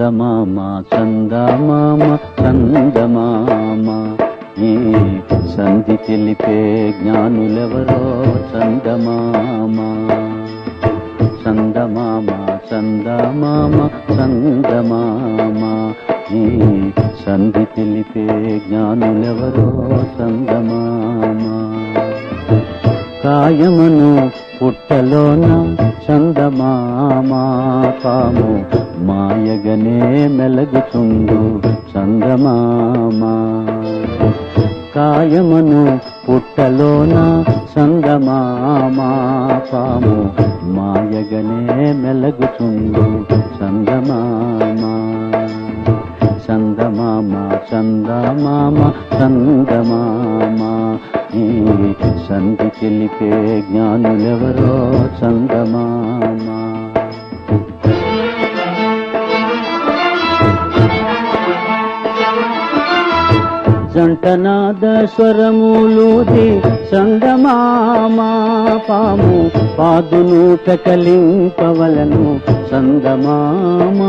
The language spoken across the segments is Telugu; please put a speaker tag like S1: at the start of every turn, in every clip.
S1: చందమామ చందమామ చందమామ. ఈ సంధి తెలిపే జ్ఞానులెవరో చందమామ. చందమామ చందమామ చందమామ. ఈ సంధి తెలిపే జ్ఞానులెవరో చందమామ. కాయమును పుట్టలోన చందమామ. పాము మాయగనే మెలగుచుండు చందమామ. కాయమను పుట్టలోన చందమామా. పాము మాయగనే మెలగుచుండు చందమామ. చందమామ చందమామ చందమామ. ఈ సంధి తెలిపే జ్ఞానులెవరో చందమామా. జంటనాద స్వరములుది చందమామ పాము పాదును పెకలింపవలను చందమామ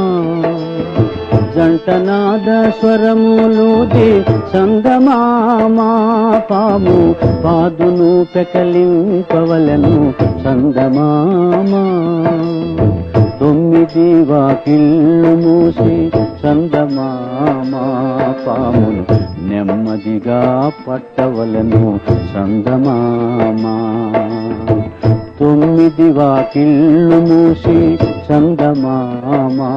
S1: జంటనాద స్వరములుది చందమామ పాము పాదును పెకలింపవలను చందమామ తొమ్మిది వాకిళ్ళు మూసి చందమామా పామును నెమ్మదిగా పట్టవలను చందమామా. తొమ్మిది వాకిళ్ళు మూసి చందమామా.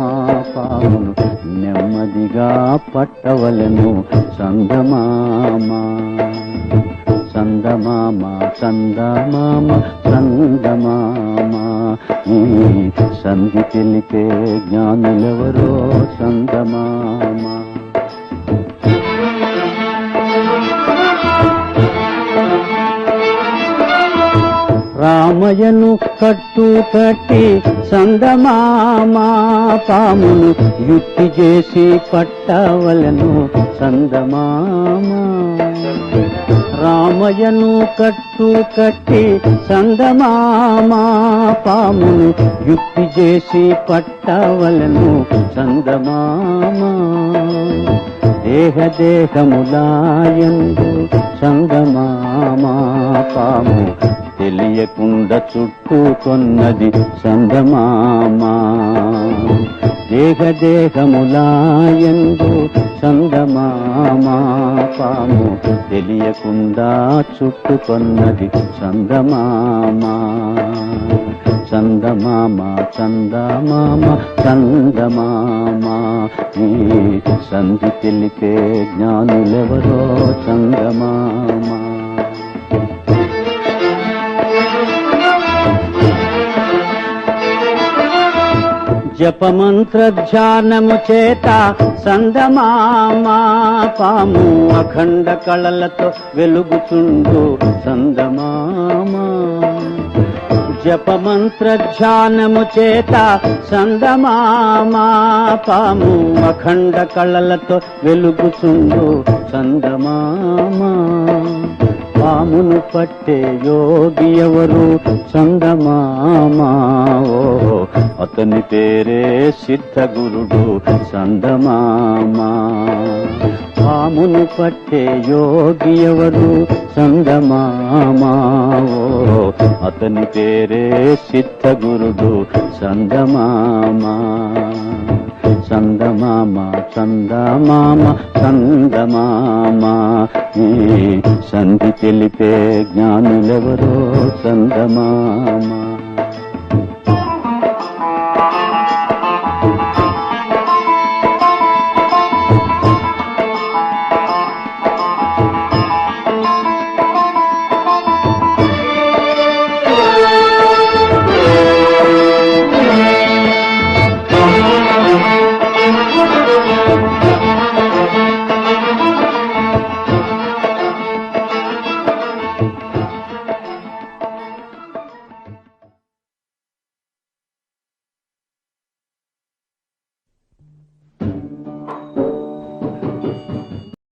S1: పామును నెమ్మదిగా పట్టవలను చందమామా. చందమామ చందమామ చందమామ. ఈ సంధి తెలిపే జ్ఞానులెవరో చందమామా. రామయ్యను కట్టు కట్టి సందమామా పామును యుక్తి చేసి పట్టవలను సందమామా. రామయ్యను కట్టు కట్టి సందమామా పామును యుక్తి చేసి పట్టవలను సందమామా. దేహ దేహములాయందు చందమామ పాము తెలియకుండా చుట్టుకొన్నది చందమామ. దేహ దేహములాయందు చందమామ పాము తెలియకుండా చుట్టుకొన్నది చందమామ. చందమామ చందమామ చందమామ. ఈ సంధి తెలిపే జ్ఞానులెవరో చందమామా. జపమంత్రధ్యానము చేత సందమామా పాము అఖండ కళలతో వెలుగుచుండు సందమామా. జపమంత్రధ్యానము చేత సందమామా పాము అఖండ కళలతో వెలుగుచుండు సందమామా. పామును పట్టే యోగి ఎవరు? చందమామ అతని పేరే సిద్ధగురుడు చందమామా. పామును పట్టే యోగి ఎవరు? చందమామ అతని పేరే సిద్ధగురుడు చందమామా. చందమామ చందమామ చందమామ. సంధి తెలిపే జ్ఞానులెవరో చందమామ.